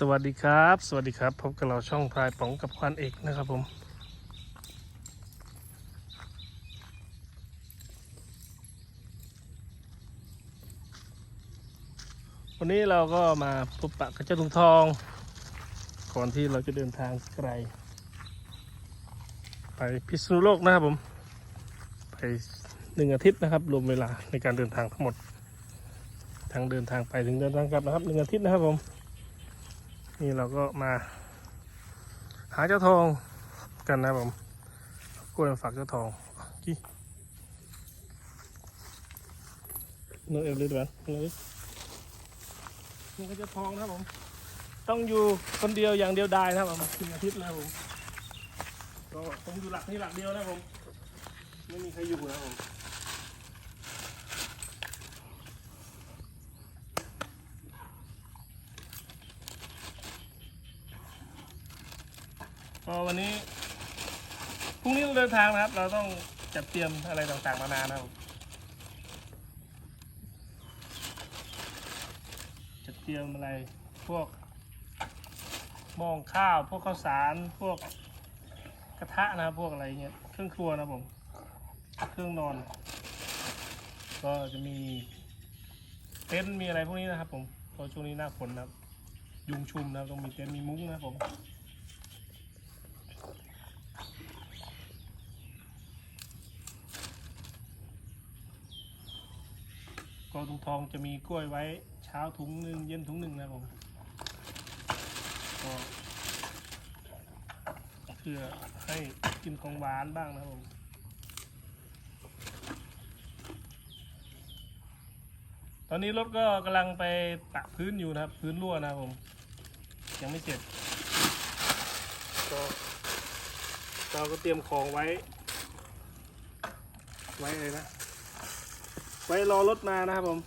สวัสดีครับ สวัสดีครับ พบกับเราช่องพลายป๋องกับควานเอกนะครับผม วันนี้เราก็มาพบปะกับเจ้าถุงทอง ก่อนที่เราจะเดินทางไกล ไปพิษณุโลกนะครับผม ไปหนึ่งอาทิตย์นะครับ รวมเวลาในการเดินทางทั้งหมด ทั้งเดินทางไปถึงเดินทางกลับนะครับหนึ่งอาทิตย์นะครับผม นี่เราก็มา หาเจ้าทองกันนะผมกล้วยฝากเจ้าทองกี่นเอฟเลยด้วยนี่นี่ก็เจ้าทองนะผม ต้องอยู่คนเดียวอย่างเดียวดายนะผมถึงอาทิตย์แล้วผมก็ต้องอยู่หลักนี่หลักเดียวนะผม ไม่มีใครอยู่นะผม ก็วันนี้พรุ่งนี้เราเดินทางนะครับ เราต้องจัดเตรียมอะไรต่างๆนานานะครับจัดเตรียมอะไรพวกหม้อข้าว พวกข้าวสารพวกกระทะนะพวกอะไรเงี้ยเครื่องครัวนะผมเครื่องนอน ก็จะมีเต็นท์มีอะไรพวกนี้นะครับผมเพราะช่วงนี้หน้าฝนนะครับ ยุงชุมนะครับต้องมีเต็นท์มีมุ้งนะครับผม ก็ถุงทองจะมีกล้วยไว้เช้าถุงหนึ่งเย็นถุงหนึ่งนะผมก็เพื่อให้กินของหวานบ้างนะผมตอนนี้รถก็กำลังไปปะพื้นอยู่นะครับ พื้นรั่วนะครับผม ยังไม่เสร็จก็เราก็เตรียมของไว้ ไว้เลยนะ ไว้รอรถมานะครับผม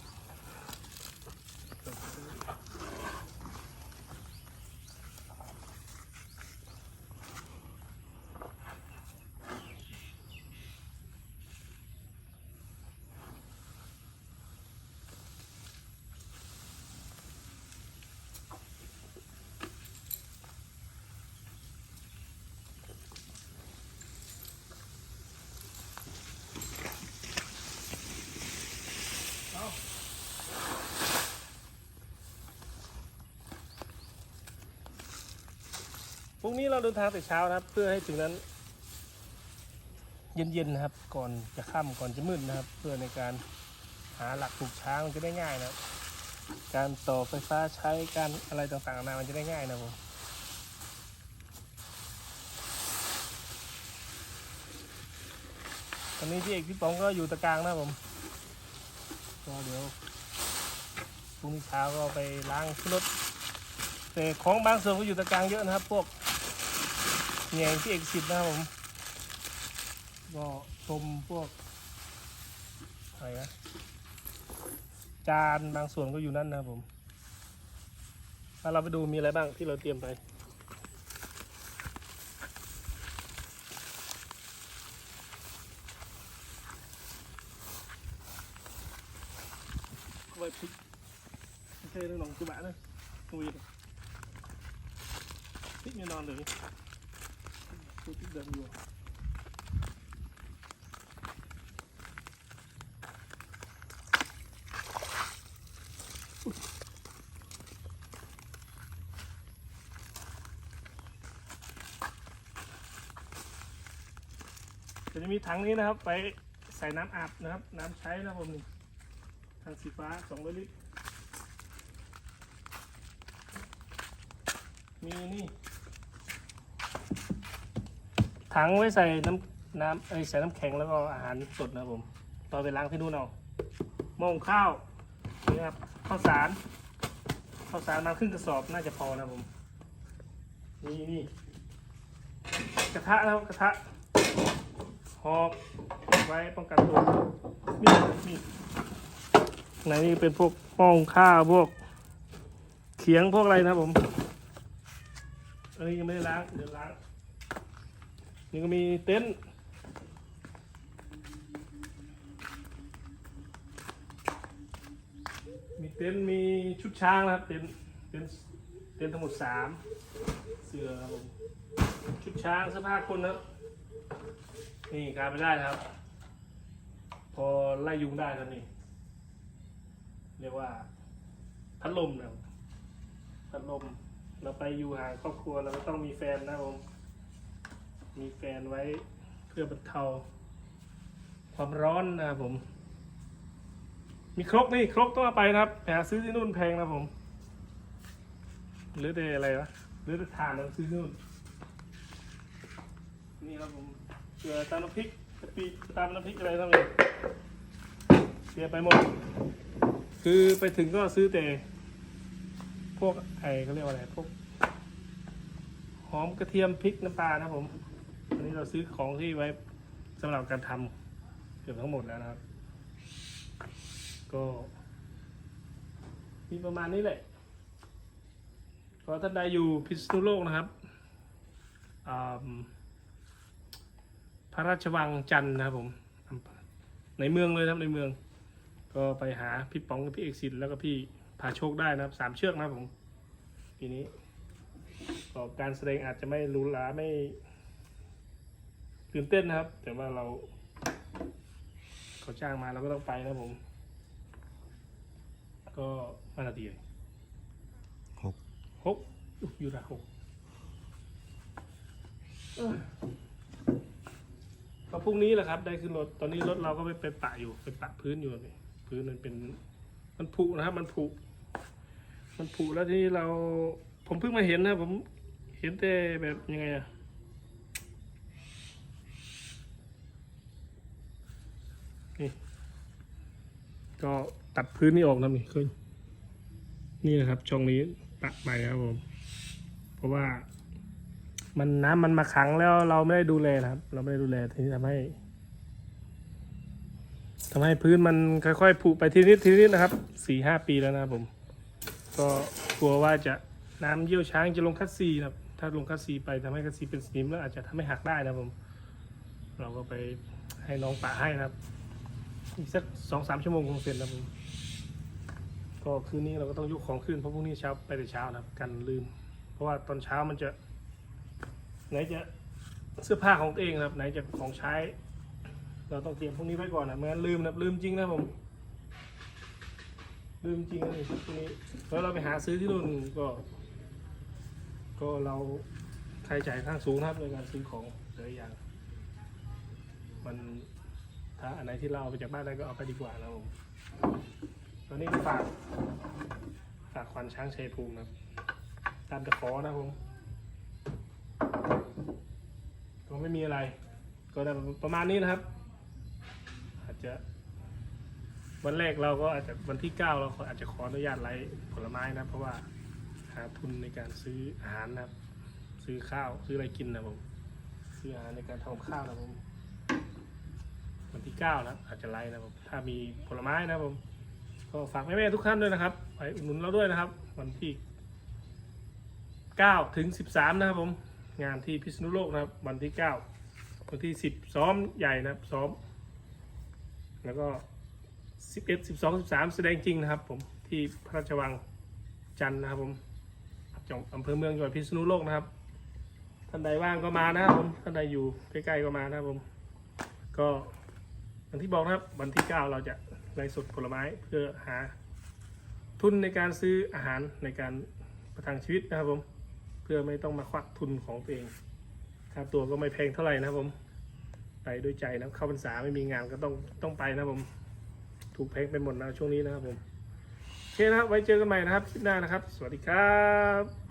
พ รุ่งนี้เราเดินทางแต่เช้านะครับ เพื่อให้ถึงนั้น เย็นๆนะครับ ก่อนจะค่ำก่อนจะมืดนะครับ เพื่อในการหาหลักปลูกช้างมันจะได้ง่ายนะครับ การต่อไฟฟ้าใช้การอะไรต่างๆนามันจะได้ง่ายนะผมตอนนี้พี่เอกพี่ป๋องก็อยู่ตะกลางนะผมก็เดี๋ยวพรุ่งนี้เช้าก็ไปล้างรถแต่ของบางส่วนก็อยู่ตะกลางเยอะนะครับ พวก แหงที่เอกสิทธิ์นะครับผมก็ชมพวกอะไรนะจานบางส่วนก็อยู่นั่นนะครับผมมาเราไปดูมีอะไรบ้างที่เราเตรียมไป ไว้พริกไม่ใช่เรื่องจุบะนะคุยพริกแน่นอนเลย ตัวพริกเดิมอยู่จะมีถังนี้นะครับ ไปใส่น้ำอาบนะครับ น้ำใช้นะครับผมนี่ถังสีฟ้า200ลิตร มีนี่ ถังไว้ใส่น้ำน้ำเอ้ยใส่น้ำแข็งแล้วก็อาหารสดนะผมต่อไปล้างที่นู่นเอาหม้อหุงข้าวนี่ครับข้าวสารข้าวสารมาครึ่งกระสอบน่าจะพอนะผมนี่นี่กระทะนะครับกระทะหอกไว้ป้องกันตัวนี่นี่ในนี้เป็นพวกหม้องข้าวพวกเขียงพวกอะไรนะผมอันนี้ยังไม่ได้ล้างเดี๋ยวล้าง นี่ก็มีเต็นท์มีเต็นท์มีชุดช้างนะครับ เต็นท์เต็นท์เต็นท์ทั้งหมดสามเสือครับผมชุดช้างเสื้อผ้าคนนะครับนี่กลายไปได้ครับ พอไล่ยุงได้แล้วนี่เรียกว่าพัดลมนะครับพัดลมเราไปอยู่ห่างครอบครัวเราก็ต้องมีแฟนนะครับผม มีแฟนไว้เพื่อบรรเทา ความร้อนนะครับผม มีครกนี่ครกต้องเอาไปนะครับไปหาซื้อที่นู่นแพงนะผม หรือแต่อะไรวะหรือถ่านเราซื้อที่นู่น นี่ครับผมเกลือตามน้ำพริกกะปิตามน้ำพริกอะไรทั้งนั้เสียไปหมด คือไปถึงก็ซื้อแต่พวกไอ้เขาเรียกว่าอะไรพวกหอมกระเทียมพริกน้ำปลานะครับผม นี้เราซื้อของที่ไว้สำหรับการทำเกือบทั้งหมดแล้วนะครับ ก็มีประมาณนี้แหละก็ท่านใดอยู่พิษณุโลกนะครับพระราชวังจันทร์นะครับผมในเมืองเลยครับในเมือง ก็ไปหาพี่ป๋องกับพี่เอกสิทธิ์แล้วก็พี่พาโชคได้นะครับสามเชือกนะครับผมปีนี้การแสดงอาจจะไม่หรูหราไม่ ตื่นเต้นนะครับ แต่ว่าเรา เขาจ้างมาเราก็ต้องไปนะครับผม ก็มานาทีเลยหกหกอุ๊ยอยู่ละหกเอ้ยก็พรุ่งนี้แหละครับ ได้ขึ้นรถตอนนี้รถเราก็ไปไปปะอยู่ไปปะพื้นอยู่นี่พื้นมันเป็น มันผุนะครับ มันผุมันผุแล้วที่เรา ผมเพิ่งมาเห็นนะผมเห็นแต่แบบยังไงอะ ก็ตัดพื้นนี่ออกนะนี่ขึ้น นี่นะครับช่องนี้ตัดไปครับผม เพราะว่า มันน้ำมันมาขังแล้วเราไม่ได้ดูแลนะครับ เราไม่ได้ดูแลทีนี้ทำให้ทำให้พื้นมันค่อยๆผุไปทีนิดทีนิดนะครับสี่ห้าปีแล้วนะผม ก็กลัวว่าจะน้ำเยี่ยวช้างจะลงคัสซีนะครับ ถ้าลงคัสซีไปทำให้คัสซีเป็นสนิมแล้วอาจจะทำให้หักได้นะผม เราก็ไปให้น้องปะให้นะครับ อีกสักสองสามชั่วโมงคงเสร็จแล้วผมก็คืนนี้เราก็ต้องยกของขึ้นเพราะพรุ่งนี้เช้าไปแต่เช้านะครับกันลืม เพราะว่าตอนเช้ามันจะ ไหนจะเสื้อผ้าของตัวเองนะครับ ไหนจะของใช้ เราต้องเตรียมพวกนี้ไว้ก่อนนะไม่งั้นลืมนะลืมจริงนะผมลืมจริงนะนี่พวกนี้แล้วเราไปหาซื้อที่นู่นก็ ก็เราคาใช้จ่ายค่อนข้างสูงครับในการซื้อของหลายอย่าง มัน ถ้าอันไหนที่เราเอาไปจากบ้านได้ก็เอาไปดีกว่านะครับผมตอนนี้ฝากฝากควันช้างชัยภูมินะครับตามตะขอนะผมก็ไม่มีอะไร ก็ได้ประมาณนี้นะครับ อาจจะ วันแรกเราก็อาจจะวันที่เก้าเราอาจจะขออนุญาตไลฟ์ผลไม้นะ เพราะว่าหาทุนในการซื้ออาหารนะครับ ซื้อข้าวซื้ออะไรกินนะผมซื้ออาหารในการทำข้าวนะผม วันที่เก้านะอาจจะไลฟ์นะผมถ้ามีผลไม้นะผมก็ฝากแม่ๆทุกท่านด้วยนะครับไปอุดหนุนเราด้วยนะครับ วันที่ 9 ถึง 13 นะครับผมงานที่พิษณุโลกนะครับ วันที่ 9 วันที่ 10 ซ้อมใหญ่นะครับซ้อม แล้วก็ 11 12 13 แสดงจริงนะครับ ผมที่พระราชวังจันทร์นะครับผมจังอำเภอเมืองจังหวัดพิษณุโลกนะครับ ท่านใดว่างก็มานะครับผม ท่านใดอยู่ใกล้ๆก็มานะครับผม ก็ อย่างที่บอกนะครับวันที่ 9 เราจะไลฟ์สดผลไม้เพื่อหาทุนในการซื้ออาหารในการประทังชีวิตนะครับผม เพื่อไม่ต้องมาควักทุนของตัวเองค่าตัวก็ไม่แพงเท่าไหร่นะครับผม ไปด้วยใจนะเข้าพรรษาไม่มีงานก็ต้องต้องไปนะครับผม ถูกแพงไปหมดแล้วช่วงนี้นะครับผมโอเคนะครับไว้เจอกันใหม่นะครับคลิปหน้านะครับ สวัสดีครับ